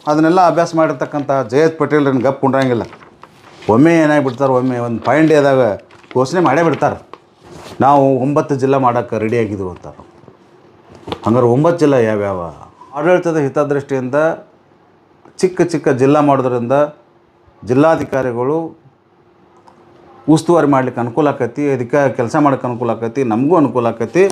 ಅದನ್ನೆಲ್ಲ ಅಭ್ಯಾಸ ಮಾಡಿರ್ತಕ್ಕಂಥ ಜಯತ್ ಪಟೇಲ್ರನ್ನ ಗಪ್ ಉಂಡ್ರಂಗಿಲ್ಲ. ಒಮ್ಮೆ ಏನಾಗ್ಬಿಡ್ತಾರೆ, ಒಮ್ಮೆ ಒಂದು ಫೈನ್ ಡೇದಾಗ ಘೋಷಣೆ ಮಾಡೇ ಬಿಡ್ತಾರೆ. ನಾವು ಒಂಬತ್ತು ಜಿಲ್ಲೆ ಮಾಡೋಕ್ಕೆ ರೆಡಿಯಾಗಿದ್ದೀವಿ ಅಂತಾರೆ ಹಂಗಾರೆ ಒಂಬತ್ತು ಜಿಲ್ಲೆ ಯಾವ್ಯಾವ? ಆಡಳಿತದ ಹಿತದೃಷ್ಟಿಯಿಂದ ಚಿಕ್ಕ ಚಿಕ್ಕ ಜಿಲ್ಲಾ ಮಾಡೋದ್ರಿಂದ ಜಿಲ್ಲಾಧಿಕಾರಿಗಳು ಉಸ್ತುವಾರಿ ಮಾಡ್ಲಿಕ್ಕೆ ಅನುಕೂಲ ಆಕತಿ ಅದಕ್ಕೆ ಕೆಲಸ ಮಾಡೋಕ್ಕೆ ಅನುಕೂಲ ಆಕತಿ, ನಮಗೂ ಅನುಕೂಲ ಆಕೈತಿ,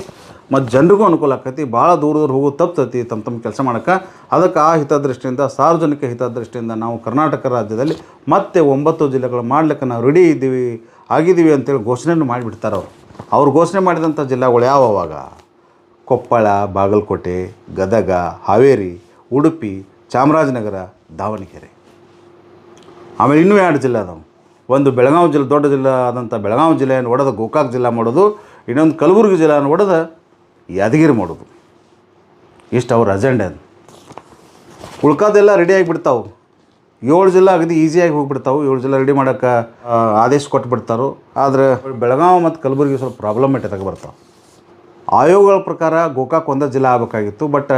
ಮತ್ತು ಜನರಿಗೂ ಅನುಕೂಲ ಆಕೈತಿ, ಭಾಳ ದೂರ ದೂರ ಹೋಗೋದು ತಪ್ತೈತಿ ತಮ್ಮ ತಮ್ಮ ಕೆಲಸ ಮಾಡೋಕ್ಕೆ ಅದಕ್ಕೆ ಆ ಹಿತದೃಷ್ಟಿಯಿಂದ, ಸಾರ್ವಜನಿಕ ಹಿತದೃಷ್ಟಿಯಿಂದ ನಾವು ಕರ್ನಾಟಕ ರಾಜ್ಯದಲ್ಲಿ ಮತ್ತೆ ಒಂಬತ್ತು ಜಿಲ್ಲೆಗಳು ಮಾಡ್ಲಿಕ್ಕೆ ನಾವು ರೆಡಿ ಇದ್ದೀವಿ, ಆಗಿದ್ದೀವಿ ಅಂತೇಳಿ ಘೋಷಣೆಯನ್ನು ಮಾಡಿಬಿಡ್ತಾರೆ ಅವರು. ಅವ್ರು ಘೋಷಣೆ ಮಾಡಿದಂಥ ಜಿಲ್ಲೆಗಳು ಯಾವ ಅವಾಗ? ಕೊಪ್ಪಳ, ಬಾಗಲಕೋಟೆ, ಗದಗ, ಹಾವೇರಿ, ಉಡುಪಿ, ಚಾಮರಾಜನಗರ, ದಾವಣಗೆರೆ. ಆಮೇಲೆ ಇನ್ನೂ ಎರಡು ಜಿಲ್ಲೆ ಅದಾವೆ. ಒಂದು ಬೆಳಗಾವಿ ಜಿಲ್ಲೆ, ದೊಡ್ಡ ಜಿಲ್ಲೆ ಆದಂಥ ಬೆಳಗಾವಿ ಜಿಲ್ಲೆಯನ್ನು ಒಡೆದ ಗೋಕಾಕ್ ಜಿಲ್ಲೆ ಮಾಡೋದು, ಇನ್ನೊಂದು ಕಲಬುರಗಿ ಜಿಲ್ಲೆಯನ್ನು ಒಡೆದ ಯಾದಗಿರಿ ಮಾಡೋದು. ಇಷ್ಟು ಅವ್ರ ಅಜೆಂಡೆ ಅದು. ಉಳ್ಕೋದೆಲ್ಲ ರೆಡಿ ಆಗಿಬಿಡ್ತಾವೆ. ಏಳು ಜಿಲ್ಲೆ ಅಗದಿ ಈಸಿಯಾಗಿ ಹೋಗಿಬಿಡ್ತಾವೆ. ಏಳು ಜಿಲ್ಲೆ ರೆಡಿ ಮಾಡೋಕ್ಕೆ ಆದೇಶ ಕೊಟ್ಟು ಬಿಡ್ತಾರೋ ಆದರೆ ಬೆಳಗಾವಿ ಮತ್ತು ಕಲಬುರಗಿ ಸ್ವಲ್ಪ ಪ್ರಾಬ್ಲಮೆಟಿಕ್ ಆಗಿ ಬರ್ತಾವೆ. ಆಯೋಗಗಳ ಪ್ರಕಾರ ಗೋಕಾಕ್ ಒಂದೇ ಜಿಲ್ಲೆ ಆಗಬೇಕಾಗಿತ್ತು ಬಟ್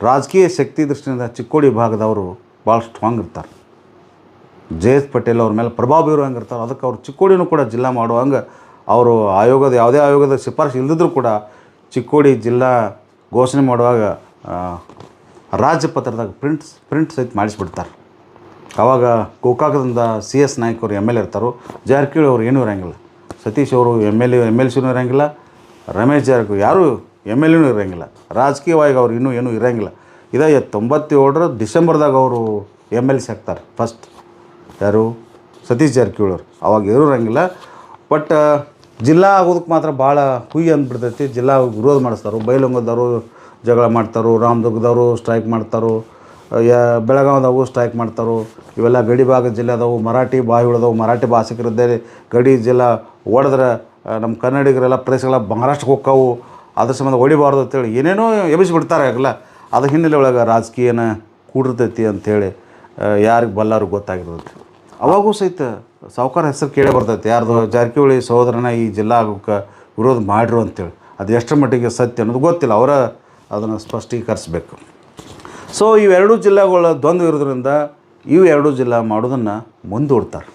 ರಾಜಕೀಯ ಶಕ್ತಿ ದೃಷ್ಟಿಯಿಂದ ಚಿಕ್ಕೋಡಿ ಭಾಗದವರು ಭಾಳ ಸ್ಟ್ರಾಂಗ್ ಇರ್ತಾರೆ. ಜೆ ಎಸ್ ಪಟೇಲ್ ಅವ್ರ ಮೇಲೆ ಪ್ರಭಾವ ಬೀರುವಂಗೆ ಇರ್ತಾರೆ ಅದಕ್ಕೆ ಅವ್ರು ಚಿಕ್ಕೋಡಿನೂ ಕೂಡ ಜಿಲ್ಲಾ ಮಾಡುವಂಗೆ ಅವರು ಆಯೋಗದ ಯಾವುದೇ ಆಯೋಗದ ಶಿಫಾರಸು ಇಲ್ಲದಿದ್ರೂ ಕೂಡ ಚಿಕ್ಕೋಡಿ ಜಿಲ್ಲಾ ಘೋಷಣೆ ಮಾಡುವಾಗ ರಾಜ್ಯಪತ್ರದಾಗ ರಾಜ್ಯ ಪತ್ರದಾಗ ಪ್ರಿಂಟ್ಸ್ ಪ್ರಿಂಟ್ ಸಹಿತ ಮಾಡಿಸ್ಬಿಡ್ತಾರೆ. ಆವಾಗ ಕೋಕಾಕದಿಂದ ಸಿ ಎಸ್ ನಾಯ್ಕ ಅವರು ಎಂ ಎಲ್ ಎ ಇರ್ತಾರೋ ಜಾರಕಿಹೊಳಿ ಅವರು ಏನೂ ಇರೋಂಗಿಲ್ಲ. ಸತೀಶ್ ಅವರು M L A, M L ಸಿನೂ ಇರೋಂಗಿಲ್ಲ, ರಮೇಶ್ ಜಾರಕಿಹೊಳಿ ಯಾರೂ ಎಂ ಎಲ್ ಎನೂ ಇರೋಂಗಿಲ್ಲ, ರಾಜಕೀಯವಾಗಿ ಅವ್ರು ಇನ್ನೂ ಏನೂ ಇರೋಂಗಿಲ್ಲ. ಇದೇ ತೊಂಬತ್ತೇಳರ ಡಿಸೆಂಬರ್ದಾಗ ಅವರು ಎಂ ಎಲ್ ಸಿ ಆಗ್ತಾರೆ ಫಸ್ಟ್ ಯಾರು? ಸತೀಶ್ ಜಾರಕಿಹೊಳಿ ಅವರು. ಅವಾಗ ಇರೋರಂಗಿಲ್ಲ ಬಟ್ ಜಿಲ್ಲಾ ಆಗೋದಕ್ಕೆ ಮಾತ್ರ ಭಾಳ ಹುಯಿ ಅಂದ್ಬಿಡ್ತೈತಿ. ಜಿಲ್ಲಾ ವಿರೋಧ ಮಾಡಿಸ್ತಾರೆ. ಬೈಲೊಂಗದವರು ಜಗಳ ಮಾಡ್ತಾರೋ. ರಾಮದುರ್ಗದವರು ಸ್ಟ್ರೈಕ್ ಮಾಡ್ತಾರೋ. ಯಾ ಬೆಳಗಾವ್ದಾಗೂ ಸ್ಟ್ರೈಕ್ ಮಾಡ್ತಾರೋ. ಇವೆಲ್ಲ ಗಡಿ ಭಾಗದ ಜಿಲ್ಲೆ ಅದಾವು. ಮರಾಠಿ ಬಾಯಿ ಉಳಿದವು. ಮರಾಠಿ ಭಾಷಿಕರದ್ದೇ ಗಡಿ ಜಿಲ್ಲಾ ಓಡಿದ್ರೆ ನಮ್ಮ ಕನ್ನಡಿಗರೆಲ್ಲ ಪ್ರದೇಶಗಳ ಮಹಾರಾಷ್ಟ್ರಕ್ಕೆ ಹೋಗ್ಕವು. ಅದ್ರ ಸಂಬಂಧ ಹೊಡಿಬಾರ್ದು ಅಂತೇಳಿ ಏನೇನೋ ಎಬ್ಬಿಸ್ಬಿಡ್ತಾರೆ ಆಗಲ್ಲ. ಅದ್ರ ಹಿನ್ನೆಲೆ ಒಳಗೆ ರಾಜಕೀಯನ ಕೂಡಿರ್ತೈತಿ ಅಂಥೇಳಿ ಯಾರಿಗೆ ಬಲ್ಲಾರು ಗೊತ್ತಾಗಿರ್ತೈತಿ ಅವಾಗೂ ಸಹಿತ ಸಾವುಕಾರ ಹೆಸರು ಕೇಳೇ ಬರ್ತೈತೆ. ಯಾರ್ದು ಜಾರಕಿಹೊಳಿ ಸಹೋದರನ ಈ ಜಿಲ್ಲಾ ಆಗೋಕ್ಕೆ ವಿರೋಧ ಮಾಡಿರು ಅಂತೇಳಿ. ಅದು ಎಷ್ಟರ ಮಟ್ಟಿಗೆ ಸತ್ಯ ಅನ್ನೋದು ಗೊತ್ತಿಲ್ಲ. ಅವರ ಅದನ್ನು ಸ್ಪಷ್ಟೀಕರಿಸ್ಬೇಕು. ಸೊ ಇವೆರಡೂ ಜಿಲ್ಲೆಗಳ ದ್ವಂದ್ವ ಇರೋದ್ರಿಂದ ಇವು ಎರಡೂ ಜಿಲ್ಲಾ ಮಾಡೋದನ್ನು ಮುಂದೂಡ್ತಾರೆ.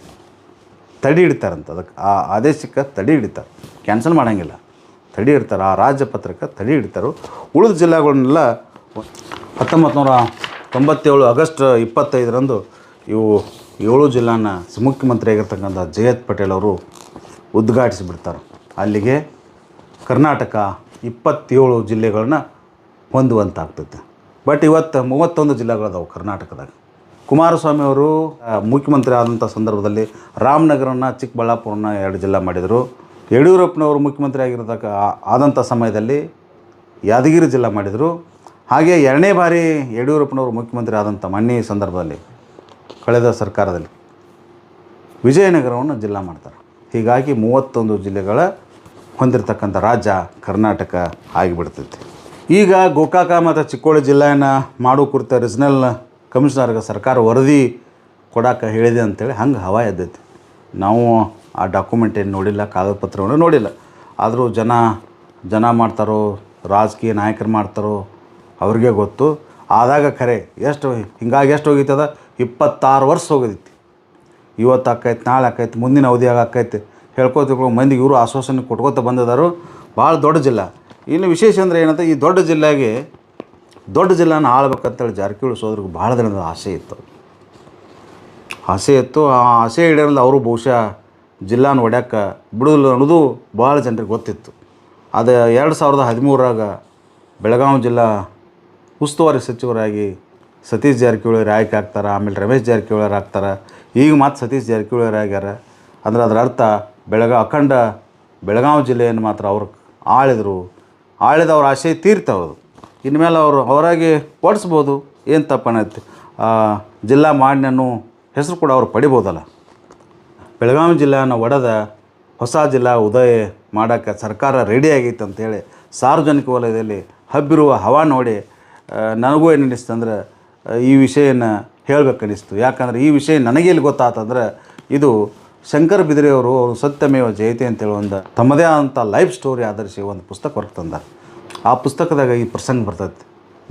ತಡೆ ಇಡ್ತಾರಂತ ಅದಕ್ಕೆ ಆ ಆದೇಶಕ್ಕೆ ತಡೆ ಹಿಡಿತಾರೆ. ಕ್ಯಾನ್ಸಲ್ ಮಾಡೋಂಗಿಲ್ಲ. ತಡೆ ಇಡ್ತಾರೆ ಆ ರಾಜ್ಯ ಪತ್ರಕ್ಕೆ ತಡೆ ಹಿಡಿತಾರೆ. ಉಳಿದ ಜಿಲ್ಲೆಗಳನ್ನೆಲ್ಲ ಹತ್ತೊಂಬತ್ತು ನೂರ ತೊಂಬತ್ತೇಳು ಆಗಸ್ಟ್ ಇಪ್ಪತ್ತೈದರಂದು ಇವು ಏಳು ಜಿಲ್ಲಾನ ಮುಖ್ಯಮಂತ್ರಿಯಾಗಿರ್ತಕ್ಕಂಥ ಜಯತ್ ಪಟೇಲ್ ಅವರು ಉದ್ಘಾಟಿಸಿಬಿಡ್ತಾರೆ. ಅಲ್ಲಿಗೆ ಕರ್ನಾಟಕ ಇಪ್ಪತ್ತೇಳು ಜಿಲ್ಲೆಗಳನ್ನ ಹೊಂದುವಂತಾಗ್ತೈತೆ. ಬಟ್ ಇವತ್ತು ಮೂವತ್ತೊಂದು ಜಿಲ್ಲೆಗಳದಾವು ಕರ್ನಾಟಕದಾಗ. ಕುಮಾರಸ್ವಾಮಿ ಅವರು ಮುಖ್ಯಮಂತ್ರಿ ಆದಂಥ ಸಂದರ್ಭದಲ್ಲಿ ರಾಮನಗರನ ಚಿಕ್ಕಬಳ್ಳಾಪುರನ ಎರಡು ಜಿಲ್ಲಾ ಮಾಡಿದರು. ಯಡಿಯೂರಪ್ಪನವರು ಮುಖ್ಯಮಂತ್ರಿ ಆಗಿರತಕ್ಕ ಆದಂಥ ಸಮಯದಲ್ಲಿ ಯಾದಗಿರಿ ಜಿಲ್ಲಾ ಮಾಡಿದರು. ಹಾಗೆ ಎರಡನೇ ಬಾರಿ ಯಡಿಯೂರಪ್ಪನವರು ಮುಖ್ಯಮಂತ್ರಿ ಆದಂಥ ಮನ್ನಿ ಸಂದರ್ಭದಲ್ಲಿ ಕಳೆದ ಸರ್ಕಾರದಲ್ಲಿ ವಿಜಯನಗರವನ್ನು ಜಿಲ್ಲಾ ಮಾಡ್ತಾರೆ. ಹೀಗಾಗಿ ಮೂವತ್ತೊಂದು ಜಿಲ್ಲೆಗಳ ಹೊಂದಿರತಕ್ಕಂಥ ರಾಜ್ಯ ಕರ್ನಾಟಕ ಆಗಿಬಿಡ್ತೈತಿ. ಈಗ ಗೋಕಾಕ ಮತ್ತು ಚಿಕ್ಕೋಳಿ ಜಿಲ್ಲೆಯನ್ನು ಮಾಡೋ ಕುರಿತ ರೀಜನಲ್ ಕಮಿಷನರ್ಗೆ ಸರ್ಕಾರ ವರದಿ ಕೊಡಕ್ಕೆ ಹೇಳಿದೆ ಅಂತೇಳಿ ಹಂಗೆ ಹವಾ ಎದ್ದೈತಿ. ನಾವು ಆ ಡಾಕ್ಯುಮೆಂಟ್ ಏನು ನೋಡಿಲ್ಲ ಕಾಗದ ಪತ್ರವನ್ನು ನೋಡಿಲ್ಲ. ಆದರೂ ಜನ ಜನ ಮಾಡ್ತಾರೋ, ರಾಜಕೀಯ ನಾಯಕರು ಮಾಡ್ತಾರೋ ಅವ್ರಿಗೆ ಗೊತ್ತು. ಆದಾಗ ಖರೆ ಎಷ್ಟು ಹಿಂಗಾಗಿ ಎಷ್ಟು ಹೋಗಿತ್ತದ? ಇಪ್ಪತ್ತಾರು ವರ್ಷ ಹೋಗೋದಿತ್ತು. ಇವತ್ತು ಆಕೈತೆ, ನಾಳೆ ಆಕೈತೆ, ಮುಂದಿನ ಅವಧಿಯಾಗ ಆಕೈತೆ. ಹೇಳ್ಕೊತಿಕೊಳ್ಳೋ ಮಂದಿಗೆ ಇವರು ಆಶ್ವಾಸನೆ ಕೊಟ್ಕೋತ ಬಂದಿದ್ದಾರು ಭಾಳ ದೊಡ್ಡ ಜಿಲ್ಲೆ. ಇನ್ನು ವಿಶೇಷ ಅಂದರೆ ಏನಂತ, ಈ ದೊಡ್ಡ ಜಿಲ್ಲೆಗೆ ದೊಡ್ಡ ಜಿಲ್ಲೆನ ಆಳ್ಬೇಕಂತೇಳಿ ಜಾರಕಿಹೊಳಿ ಸೋದರಿಗೆ ಭಾಳ ದಿನದ ಆಸೆ ಇತ್ತು. ಆಸೆ ಇತ್ತು. ಆ ಆಸೆ ಈಡೇರಲ್ಲ ಅವರು ಬಹುಶಃ ಜಿಲ್ಲಾನ ಒಡ್ಯಾಕ ಬಿಡೋದಿಲ್ಲ ಅನ್ನೋದು ಭಾಳ ಜನರಿಗೆ ಗೊತ್ತಿತ್ತು. ಅದು ಎರಡು ಸಾವಿರದ ಹದಿಮೂರರಾಗ ಬೆಳಗಾವಿ ಜಿಲ್ಲಾ ಉಸ್ತುವಾರಿ ಸಚಿವರಾಗಿ ಸತೀಶ್ ಜಾರಕಿಹೊಳಿ ಆಯ್ಕೆ ಆಗ್ತಾರೆ ಆಮೇಲೆ ರಮೇಶ್ ಜಾರಕಿಹೊಳಿ ಆಗ್ತಾರೆ ಈಗ ಮಾತ್ರ ಸತೀಶ್ ಜಾರಕಿಹೊಳಿ ಆಗ್ಯಾರ. ಅಂದ್ರೆ ಅದರ ಅರ್ಥ ಬೆಳಗಾವಿ ಅಖಂಡ ಬೆಳಗಾವಿ ಜಿಲ್ಲೆಯನ್ನು ಮಾತ್ರ ಅವ್ರು ಆಳಿದರು. ಆಳಿದ ಅವ್ರ ಆಸೆ ತೀರ್ತಾವದು ಇನ್ಮೇಲೆ ಅವರು ಅವರಾಗಿ ಓಡಿಸ್ಬೋದು. ಏನು ತಪ್ಪನೈತಿ ಜಿಲ್ಲಾ ಮಾನ್ಯನು ಹೆಸರು ಕೂಡ ಅವ್ರು ಪಡಿಬೋದಲ್ಲ. ಬೆಳಗಾವಿ ಜಿಲ್ಲೆಯನ್ನು ಒಡೆದ ಹೊಸ ಜಿಲ್ಲಾ ಉದಯ ಮಾಡೋಕ್ಕೆ ಸರ್ಕಾರ ರೆಡಿ ಆಗೈತೆ ಅಂತೇಳಿ ಸಾರ್ವಜನಿಕ ವಲಯದಲ್ಲಿ ಹಬ್ಬಿರುವ ಹವಾ ನೋಡಿ ನನಗೂ ಏನು ಅನ್ನಿಸ್ತಂದ್ರೆ ಈ ವಿಷಯನ ಹೇಳಬೇಕನ್ನಿಸ್ತು. ಯಾಕಂದ್ರೆ ಈ ವಿಷಯ ನನಗೆ ಇಲ್ಲಿ ಗೊತ್ತಾತಂದ್ರೆ ಇದು ಶಂಕರ್ ಬಿದ್ರೆಯವರು ಸತ್ಯಮೇವ ಜಯತೆ ಅಂತೇಳಿ ಒಂದು ತಮ್ಮದೇ ಆದಂಥ ಲೈಫ್ ಸ್ಟೋರಿ ಆಧರಿಸಿ ಒಂದು ಪುಸ್ತಕ ಹೊರಗೆ ತಂದ ಆ ಪುಸ್ತಕದಾಗ ಈ ಪ್ರಸಂಗ ಬರ್ತೈತಿ.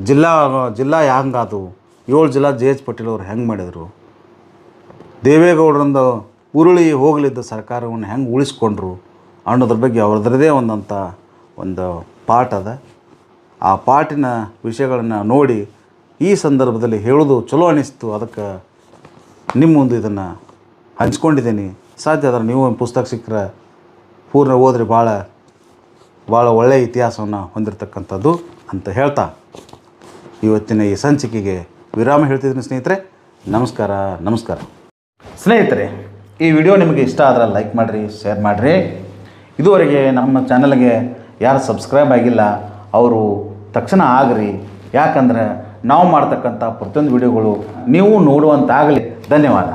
ಜಿಲ್ಲಾ ಜಿಲ್ಲಾ ಹೆಂಗಾದವು ಏಳು ಜಿಲ್ಲಾ ಜೆ ಎಚ್ ಪಟೇಲ್ ಅವರು ಹೆಂಗೆ ಮಾಡಿದರು? ದೇವೇಗೌಡರಿಂದ ಉರುಳಿ ಹೋಗಲಿದ್ದ ಸರ್ಕಾರವನ್ನು ಹೆಂಗೆ ಉಳಿಸ್ಕೊಂಡ್ರು? ಅನ್ನೋದ್ರ ಬಗ್ಗೆ ಅವ್ರದ್ರದೇ ಒಂದಂಥ ಒಂದು ಪಾಠ ಅದ. ಆ ಪಾಠಿನ ವಿಷಯಗಳನ್ನು ನೋಡಿ ಈ ಸಂದರ್ಭದಲ್ಲಿ ಹೇಳೋದು ಚಲೋ ಅನಿಸ್ತು. ಅದಕ್ಕೆ ನಿಮ್ಮ ಮುಂದೆ ಇದನ್ನು ಹಂಚ್ಕೊಂಡಿದ್ದೀನಿ. ಸಾಧ್ಯ ಆದ್ರೆ ನೀವು ಒಂದು ಪುಸ್ತಕ ಸಿಕ್ಕರೆ ಪೂರ್ಣ ಓದ್ರಿ. ಭಾಳ ಭಾಳ ಒಳ್ಳೆಯ ಇತಿಹಾಸವನ್ನು ಹೊಂದಿರತಕ್ಕಂಥದ್ದು ಅಂತ ಹೇಳ್ತಾ ಇವತ್ತಿನ ಈ ಸಂಚಿಕೆಗೆ ವಿರಾಮ ಹೇಳ್ತಿದ್ದೀನಿ ಸ್ನೇಹಿತರೆ. ನಮಸ್ಕಾರ ನಮಸ್ಕಾರ. ಸ್ನೇಹಿತರೆ, ಈ ವಿಡಿಯೋ ನಿಮಗೆ ಇಷ್ಟ ಆದ್ರೆ ಲೈಕ್ ಮಾಡಿರಿ, ಶೇರ್ ಮಾಡಿರಿ. ಇದುವರೆಗೆ ನಮ್ಮ ಚಾನಲ್ಗೆ ಯಾರು ಸಬ್ಸ್ಕ್ರೈಬ್ ಆಗಿಲ್ಲ, ಅವರು ತಕ್ಷಣ ಆಗ್ರಿ. ಯಾಕಂದ್ರೆ ನಾವು ಮಾಡ್ತಕ್ಕಂಥ ಪ್ರತಿಯೊಂದು ವಿಡಿಯೋಗಳು ನೀವು ನೋಡುವಂತಾಗಲಿ. ಧನ್ಯವಾದ.